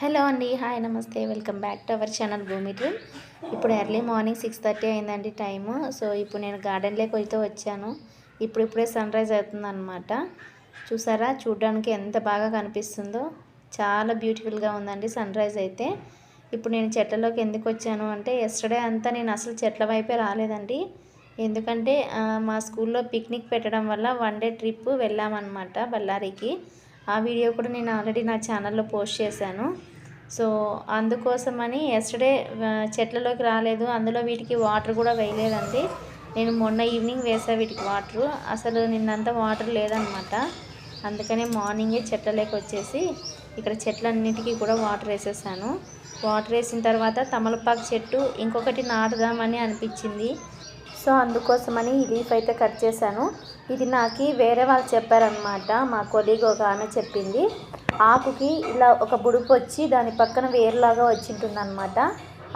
Hello అండి hi నమస్తే. Welcome back to our channel Bhoomi dream ఇప్పుడు ఎర్లీ మార్నింగ్ సిక్స్ థర్టీ అయిందండి time so ఇప్పుడు నేను గార్డెన్లోకి అయితే వచ్చాను. ఇప్పుడు ఇప్పుడే సన్ రైజ్ అవుతుందన్నమాట. చూసారా? చూడడానికి ఎంత బాగా కనిపిస్తుందో. చాలా బ్యూటిఫుల్గా ఉందండి సన్ రైజ్ అయితే. ఇప్పుడు నేను చెట్లలోకి ఎందుకు వచ్చాను అంటే ఎస్టర్డే అంతా నేను అసలు చెట్ల వైపే రాలేదండి. ఎందుకంటే మా స్కూల్లో పిక్నిక్ పెట్టడం వల్ల వన్ డే ట్రిప్ వెళ్ళామన్నమాట బళ్ళారికి. ఆ వీడియో కూడా నేను ఆల్రెడీ నా ఛానల్లో పోస్ట్ చేశాను. సో అందుకోసమని ఎస్టర్డే చెట్లలోకి రాలేదు. అందులో వీటికి వాటర్ కూడా వేయలేదండి. నేను మొన్న ఈవినింగ్ వేసా వీటికి వాటరు అసలు నిన్నంతా వాటర్ లేదనమాట అందుకనే మార్నింగే చెట్లలోకి వచ్చేసి ఇక్కడ చెట్లన్నిటికీ కూడా వాటర్ వేసేసాను. వాటర్ వేసిన తర్వాత తమలపాకు చెట్టు ఇంకొకటి నాటుదామని అనిపించింది. సో అందుకోసమని ఈ లీఫ్ అయితే కట్ చేశాను. ఇది నాకు వేరే వాళ్ళు చెప్పారనమాట మా కొలీగ్ ఒక ఆమె చెప్పింది. ఆకుకి ఇలా ఒక బుడుపు వచ్చి దాని పక్కన వేరులాగా వచ్చింటుంది అనమాట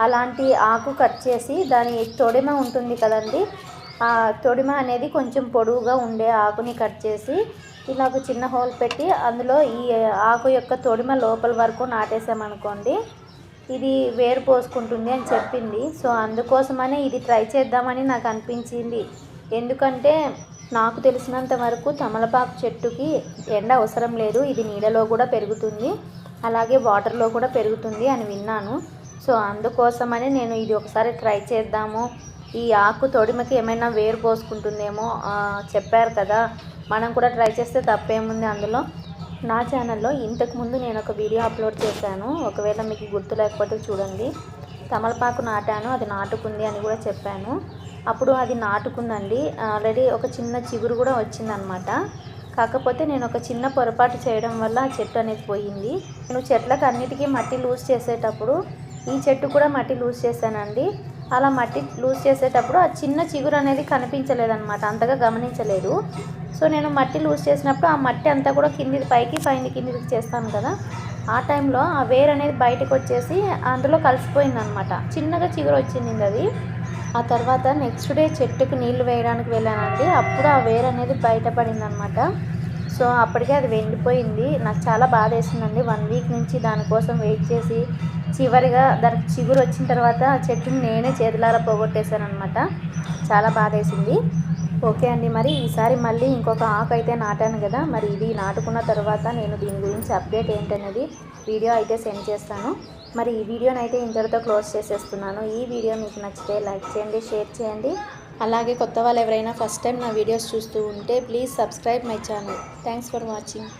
అలాంటి ఆకు కట్ చేసి దాని తొడిమ ఉంటుంది కదండి ఆ తొడిమ అనేది కొంచెం పొడవుగా ఉండే ఆకుని కట్ చేసి ఇలా ఒక చిన్న హోల్ పెట్టి అందులో ఈ ఆకు యొక్క తొడిమ లోపల వరకు నాటేసామనుకోండి ఇది వేరు పోసుకుంటుంది అని చెప్పింది. సో అందుకోసమనే ఇది ట్రై చేద్దామని నాకు అనిపించింది. ఎందుకంటే నాకు తెలిసినంత వరకు తమలపాకు చెట్టుకి ఎండ అవసరం లేదు. ఇది నీడలో కూడా పెరుగుతుంది. అలాగే వాటర్లో కూడా పెరుగుతుంది అని విన్నాను. సో అందుకోసమని నేను ఇది ఒకసారి ట్రై చేద్దాము. ఈ ఆకు తొడిమకి ఏమైనా వేరు పోసుకుంటుందేమో చెప్పారు కదా. మనం కూడా ట్రై చేస్తే తప్పేముంది అందులో? నా ఛానల్లో ఇంతకుముందు నేను ఒక వీడియో అప్లోడ్ చేశాను. ఒకవేళ మీకు గుర్తు లేకపోతే చూడండి. తమలపాకు నాటాను అది నాటుకుంది అని కూడా చెప్పాను. అప్పుడు అది నాటుకుందండి. ఆల్రెడీ ఒక చిన్న చిగురు కూడా వచ్చిందనమాట. కాకపోతే నేను ఒక చిన్న పొరపాటు చేయడం వల్ల ఆ చెట్టు అనేది పోయింది. నేను చెట్లకు అన్నిటికీ మట్టి లూజ్ చేసేటప్పుడు ఈ చెట్టు కూడా మట్టి లూజ్ చేశానండి. అలా మట్టి లూజ్ చేసేటప్పుడు ఆ చిన్న చిగురు అనేది కనిపించలేదన్నమాట అంతగా గమనించలేదు. సో నేను మట్టి లూజ్ చేసినప్పుడు ఆ మట్టి అంతా కూడా కిందికి పైకి పైన కిందికి చేస్తాను కదా. ఆ టైంలో ఆ వేరు అనేది బయటకు వచ్చేసి అందులో కలిసిపోయిందనమాట చిన్నగా చిగురు వచ్చింది అది. ఆ తర్వాత నెక్స్ట్ డే చెట్టుకు నీళ్ళు వేయడానికి వెళ్ళానండి. అప్పుడు ఆ వేర్ అనేది బయటపడింది అనమాట సో అప్పటికే అది వెళ్ళిపోయింది నాకు చాలా బాధ వేసిందండి వన్ వీక్ నుంచి దానికోసం వెయిట్ చేసి చివరిగా దానికి చిగురు వచ్చిన తర్వాత ఆ చెట్టుని నేనే చేతులారా పోగొట్టేశానమాట అనమాట చాలా బాధ వేసింది ఓకే అండి మరి ఈసారి మళ్ళీ ఇంకొక ఆకు అయితే నాటాను కదా మరి ఇది నాటుకున్న తర్వాత నేను దీని గురించి అప్డేట్ ఏంటనేది వీడియో అయితే సెండ్ చేస్తాను. మరి ఈ వీడియోని అయితే ఇంతటితో క్లోజ్ చేసేస్తున్నాను. ఈ వీడియో మీకు నచ్చితే లైక్ చేయండి షేర్ చేయండి. అలాగే కొత్త వాళ్ళు ఎవరైనా ఫస్ట్ టైం నా వీడియోస్ చూస్తూ ఉంటే please subscribe my channel thanks for watching